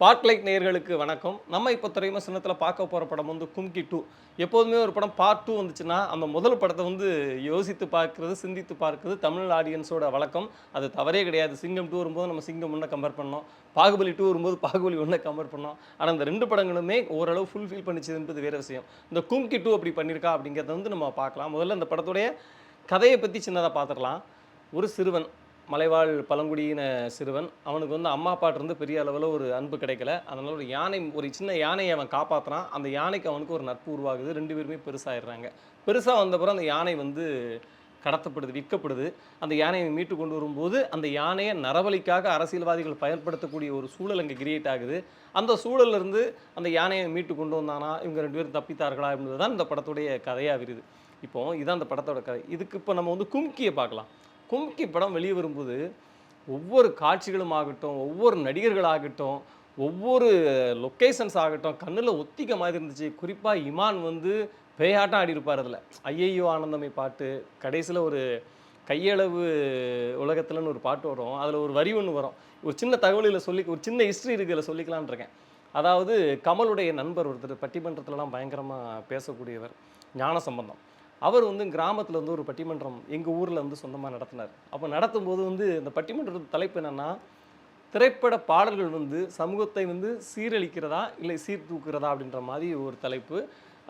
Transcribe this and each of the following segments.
Spotlight நேயர்களுக்கு வணக்கம். நம்ம இப்போ துறைமுக சின்னத்தில் பார்க்க போகிற படம் வந்து கும்கி டூ. எப்போதுமே ஒரு படம் பார்ட் டூ வந்துச்சுன்னா அந்த முதல் படத்தை வந்து யோசித்து பார்க்குறது சிந்தித்து பார்க்குறது தமிழ் ஆடியன்ஸோட வழக்கம். அது தவறே கிடையாது. சிங்கம் டூ வரும்போது நம்ம சிங்கம் ஒன்றை கம்பேர் பண்ணோம். பாகுபலி டூ வரும்போது பாகுபலி ஒன்றை கம்பேர் பண்ணோம். ஆனால் அந்த ரெண்டு படங்களுமே ஓரளவு ஃபுல்ஃபில் பண்ணிச்சதுன்றது வேறு விஷயம். இந்த கும்கி டூ அப்படி பண்ணியிருக்கா அப்படிங்கிறத வந்து நம்ம பார்க்கலாம். முதல்ல அந்த படத்துடைய கதையை பற்றி சின்னதாக பார்த்துடலாம். ஒரு சிறுவன். மலைவாழ் பழங்குடியின சிறுவன். அவனுக்கு வந்து அம்மா அப்பாட்டிருந்து பெரிய அளவில் ஒரு அன்பு கிடைக்கல. அதனால் ஒரு யானை ஒரு சின்ன யானையை அவன் காப்பாற்றுறான் அந்த யானைக்கு அவனுக்கு ஒரு நட்பு உருவாகுது. ரெண்டு பேருமே பெருசாகிடுறாங்க பெருசாக வந்தப்புறம் அந்த யானை வந்து கடத்தப்படுது விற்கப்படுது. அந்த யானையை மீட்டு கொண்டு வரும்போது அந்த யானையை நரவழிக்காக அரசியல்வாதிகள் பயன்படுத்தக்கூடிய ஒரு சூழல் அங்கே கிரியேட் ஆகுது. அந்த சூழலிருந்து அந்த யானையை மீட்டு கொண்டு வந்தானா? இவங்க ரெண்டு பேரும் தப்பித்தார்களா? அப்படின்றது தான் இந்த படத்துடைய கதையாக விருது இப்போ இதான் அந்த படத்தோட கதை. இதுக்கு இப்போ நம்ம வந்து கும்கியை பார்க்கலாம். கும்கி படம் வெளியே வரும்போது ஒவ்வொரு காட்சிகளும் ஆகட்டும் ஒவ்வொரு நடிகர்களாகட்டும் ஒவ்வொரு லொக்கேஷன்ஸ் ஆகட்டும் கண்ணில் ஒத்திக்க மாதிரி இருந்துச்சு. குறிப்பாக இமான் வந்து பேயாட்டம் ஆடி இருப்பார் அதில் ஐயையோ ஆனந்தமை பாட்டு கடைசியில் ஒரு கையளவு உலகத்துலன்னு ஒரு பாட்டு வரும். அதில் ஒரு வரி ஒன்று வரும். ஒரு சின்ன தகவலில் சொல்லி ஒரு சின்ன ஹிஸ்ட்ரி இருக்குதுல சொல்லிக்கலாம்னு இருக்கேன். அதாவது கமலுடைய நண்பர் ஒருத்தர் பட்டிமன்றத்துலலாம் பயங்கரமாக பேசக்கூடியவர். ஞான சம்பந்தம் அவர் வந்து கிராமத்தில் வந்து ஒரு பட்டிமன்றம் எங்கள் ஊரில் வந்து சொந்தமாக நடத்தினார். அப்போ நடத்தும்போது வந்து இந்த பட்டிமன்றத்து தலைப்பு என்னென்னா திரைப்பட பாடல்கள் வந்து சமூகத்தை வந்து சீரழிக்கிறதா இல்லை சீர்தூக்குறதா அப்படின்ற மாதிரி ஒரு தலைப்பு.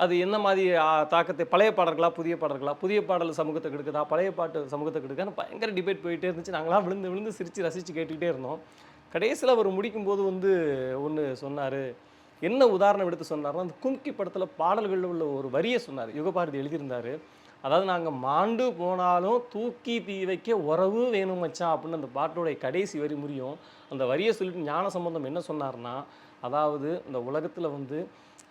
அது என்ன மாதிரி தாக்கத்தை பழைய பாடல்களா புதிய பாடல்களா? புதிய பாடல் சமூகத்தை கெடுக்குதா பழைய பாட்டு சமூகத்தை கெடுக்குதான்னு பயங்கர டிபேட் போயிட்டே இருந்துச்சு. நாங்களாம் விழுந்து விழுந்து சிரித்து ரசித்து கேட்டுக்கிட்டே இருந்தோம். கடைசியில் அவர் முடிக்கும்போது வந்து ஒன்று சொன்னார் என்ன உதாரணம் எடுத்து சொன்னார்னா அந்த கும்கி படத்தில் பாடல்களில் உள்ள ஒரு வரியை சொன்னார். யுகபாரதி எழுதியிருந்தார். அதாவது நாங்கள் மாண்டு போனாலும் தூக்கி தீ வைக்க உறவு வேணும் மச்சான் அப்படின்னு அந்த பாட்டோடைய கடைசி வரி முடியும். அந்த வரியை சொல்லிட்டு ஞான சம்பந்தம் என்ன சொன்னார்னா அதாவது இந்த உலகத்தில் வந்து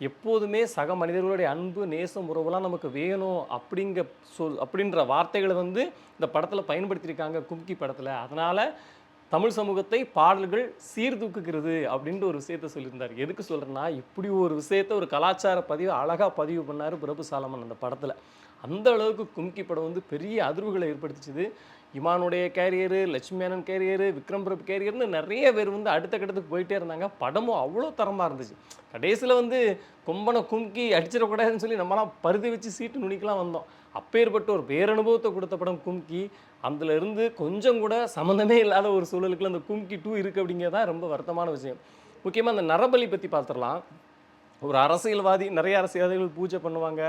எப்போதுமே சக மனிதர்களுடைய அன்பு நேசம் உறவுலாம் நமக்கு வேணும் அப்படிங்க சொல் அப்படின்ற வார்த்தைகளை வந்து இந்த படத்தில் பயன்படுத்தியிருக்காங்க கும்கி படத்தில். அதனால் தமிழ் சமூகத்தை பாடல்கள் சீர்தூக்குகிறது அப்படின்ட்டு ஒரு விஷயத்த சொல்லியிருந்தார். எதுக்கு சொல்கிறேன்னா இப்படி ஒரு விஷயத்த ஒரு கலாச்சார பதிவு அழகாக பதிவு பண்ணார் பிரபு சாலமன் அந்த படத்தில். அந்த அளவுக்கு கும்கி படம் வந்து பெரிய அதிர்வுகளை ஏற்படுத்திச்சுது. இமானுடைய கேரியரு லட்சுமி மேனன் கேரியரு விக்ரம் பிரபு கேரியர்னு நிறைய பேர் வந்து அடுத்த கட்டத்துக்கு போயிட்டே இருந்தாங்க. படமும் அவ்வளோ தரமாக இருந்துச்சு. கடைசியில் வந்து கொம்பனை கும்கி அடிச்சிடக்கூடாதுன்னு சொல்லி நம்மலாம் பருதி வச்சு சீட்டு நுனிக்கெலாம் வந்தோம். அப்பேற்பட்ட ஒரு பேரனுபவத்தை கொடுத்த படம் கும்கி. அதுலேருந்து கொஞ்சம் கூட சம்மந்தமே இல்லாத ஒரு சூழலுக்குள்ள அந்த கும்கி டூ இருக்குது அப்படிங்கிறதான் ரொம்ப வருத்தமான விஷயம். முக்கியமாக அந்த நரபலி பற்றி பார்த்துடலாம். ஒரு அரசியல்வாதி நிறைய அரசியல்வாதிகள் பூஜை பண்ணுவாங்க.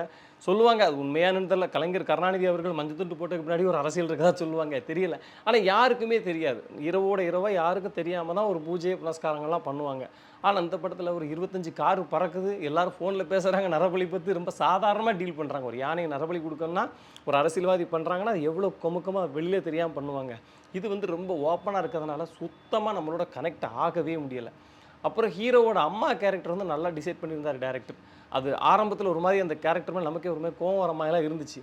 சொல்லுவாங்க அது உண்மையானு தெரியல. கலைஞர் கருணாநிதி அவர்கள் மஞ்சள் துண்டு போட்டதுக்கு முன்னாடி ஒரு அரசியல் இருக்கதா சொல்லுவாங்க தெரியல. ஆனால் யாருக்குமே தெரியாது. இரவோட இரவா யாருக்கும் தெரியாமல் தான் ஒரு பூஜை புனஸ்காரங்கள்லாம் பண்ணுவாங்க. ஆனால் அந்த படத்தில் ஒரு இருபத்தஞ்சு கார் பறக்குது. எல்லாரும் ஃபோனில் பேசுகிறாங்க நரபலி பற்றி ரொம்ப சாதாரணமாக டீல் பண்ணுறாங்க ஒரு யானையை நரபலி கொடுக்கணும்னா ஒரு அரசியல்வாதி பண்ணுறாங்கன்னா அது எவ்வளோ கொமுக்கமாக வெளியே தெரியாமல் பண்ணுவாங்க. இது வந்து ரொம்ப ஓப்பனாக இருக்கிறதுனால சுத்தமாக நம்மளோட கனெக்ட் ஆகவே முடியலை. அப்புறம் ஹீரோவோட அம்மா கேரக்டர் வந்து நல்லா டிசைட் பண்ணியிருந்தார் டேரக்டர் அது ஆரம்பத்தில் ஒரு மாதிரி அந்த கேரக்டர் மேலே நமக்கே ஒரு மாதிரி கோவம் வர மாதிரிலாம் இருந்துச்சு.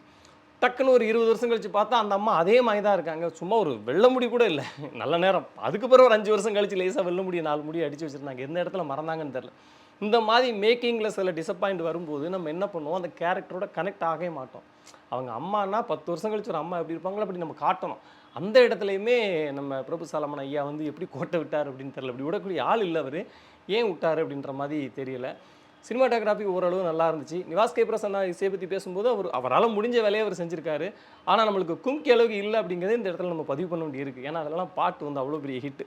டக்குன்னு ஒரு இருபது வருஷம் கழிச்சு பார்த்தா அந்த அம்மா அதே மாதிரி தான் இருக்காங்க. சும்மா ஒரு வெள்ள முடி கூட இல்லை. நல்ல நேரம். அதுக்கு பிறகு ஒரு அஞ்சு வருஷம் கழிச்சு லேசாக வெள்ள முடியை நாலு முடி அடித்து வச்சுருந்தாங்க. எந்த இடத்துல மறந்தாங்கன்னு தெரில இந்த மாதிரி மேக்கிங்கில் சில டிசப்பாயிண்ட் வரும்போது நம்ம என்ன பண்ணுவோம்? அந்த கேரக்டரோட கனெக்ட் ஆகவே மாட்டோம். அவங்க அம்மானா பத்து வருஷம் கழிச்சு ஒரு அம்மா எப்படி இருப்பாங்களோ அப்படி நம்ம காட்டணும். அந்த இடத்துலையுமே நம்ம பிரபு சாலமன் ஐயா வந்து எப்படி கோட்டை விட்டார் அப்படின்னு தெரில இப்படி விடக்கூடிய ஆள் இல்லை அவர். ஏன் விட்டார் அப்படின்ற மாதிரி தெரியல. சினிமாட்டோகிராஃபி ஓரளவு நல்லா இருந்துச்சு. நிவாஸ் கே பிரசன்னா இசையை பற்றி பேசும்போது அவர் அவரால் முடிஞ்ச வேலையை அவர் செஞ்சுருக்காரு. ஆனால் நம்மளுக்கு கும்கி அளவுக்கு இல்லை அப்படிங்கிறது இந்த இடத்துல நம்ம பதிவு பண்ண வேண்டியிருக்கு. ஏன்னா அதெல்லாம் பாட்டு வந்து அவ்வளோ பெரிய ஹிட்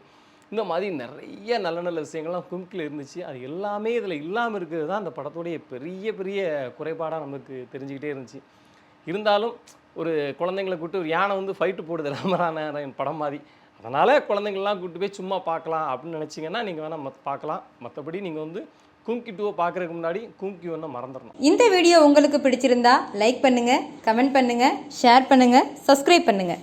இந்த மாதிரி நிறைய நல்ல நல்ல விஷயங்கள்லாம் கும்கில் இருந்துச்சு. அது எல்லாமே இதில் இல்லாமல் இருக்கிறது தான் அந்த படத்துடைய பெரிய பெரிய குறைபாடாக நமக்கு தெரிஞ்சுக்கிட்டே இருந்துச்சு. இருந்தாலும் ஒரு குழந்தைங்களை கூப்பிட்டு ஒரு யானை வந்து ஃபைட்டு போடுது ராமராமாயணம் படம் மாதிரி. அதனால் குழந்தைங்கள்லாம் கூப்பிட்டு போய் சும்மா பார்க்கலாம் அப்படின்னு நினச்சிங்கன்னா நீங்கள் வேணால் மத் பார்க்கலாம். மற்றபடி நீங்கள் வந்து கும்கி டூவை பார்க்குறதுக்கு முன்னாடி கும்கி ஒன்று மறந்துடணும். இந்த வீடியோ உங்களுக்கு பிடிச்சிருந்தா லைக் பண்ணுங்கள் கமெண்ட் பண்ணுங்கள் ஷேர் பண்ணுங்கள் சப்ஸ்கிரைப் பண்ணுங்கள்